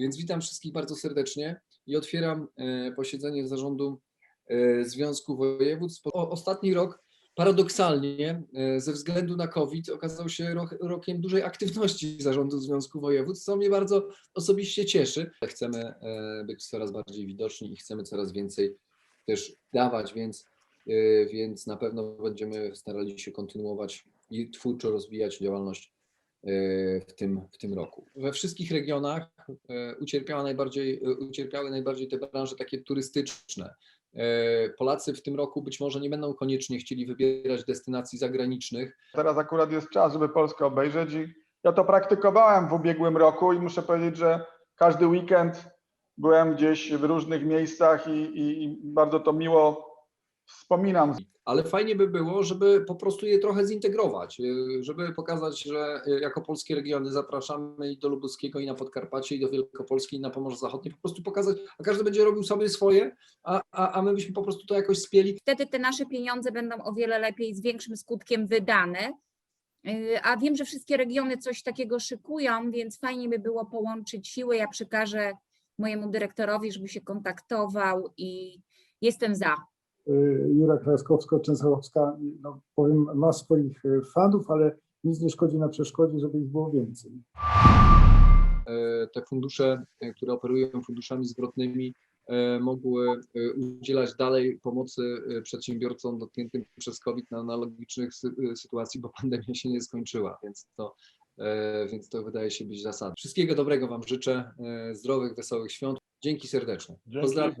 Więc witam wszystkich bardzo serdecznie i otwieram e, posiedzenie zarządu e, Związku Województw. Ostatni rok paradoksalnie e, ze względu na COVID okazał się rok, rokiem dużej aktywności zarządu Związku Województw, co mnie bardzo osobiście cieszy. Chcemy być coraz bardziej widoczni i chcemy coraz więcej też dawać, więc, więc na pewno będziemy starali się kontynuować i twórczo rozwijać działalność w tym, w tym roku. We wszystkich regionach e, ucierpiała najbardziej, e, ucierpiały najbardziej te branże takie turystyczne. E, Polacy w tym roku być może nie będą koniecznie chcieli wybierać destynacji zagranicznych, Teraz akurat jest czas, żeby Polskę obejrzeć i ja to praktykowałem w ubiegłym roku i muszę powiedzieć, że każdy weekend byłem gdzieś w różnych miejscach i, i, i bardzo to miło wspominam. ale fajnie by było, żeby po prostu je trochę zintegrować, e, żeby pokazać, że e, jako polskie regiony zapraszamy i do Lubuskiego, i na Podkarpacie, i do Wielkopolski, i na Pomorze Zachodnie, po prostu pokazać, a każdy będzie robił sobie swoje, a, a, a my byśmy po prostu to jakoś spieli. wtedy te nasze pieniądze będą o wiele lepiej, z większym skutkiem wydane. Yy, A wiem, że wszystkie regiony coś takiego szykują, więc fajnie by było połączyć siły. Ja przekażę mojemu dyrektorowi, żeby się kontaktował i jestem za. Y, Jura Kraskowska-Częstochowska, no powiem, ma swoich y, fanów, ale nic nie szkodzi na przeszkodzie, żeby ich było więcej. e, te fundusze, e, które operują funduszami zwrotnymi, e, mogły udzielać dalej pomocy przedsiębiorcom dotkniętym przez COVID na analogicznych sy- sytuacji, bo pandemia się nie skończyła, więc to, więc to wydaje się być zasadne. Wszystkiego dobrego Wam życzę, zdrowych, wesołych świąt. Dzięki serdecznie. Pozdrawiam.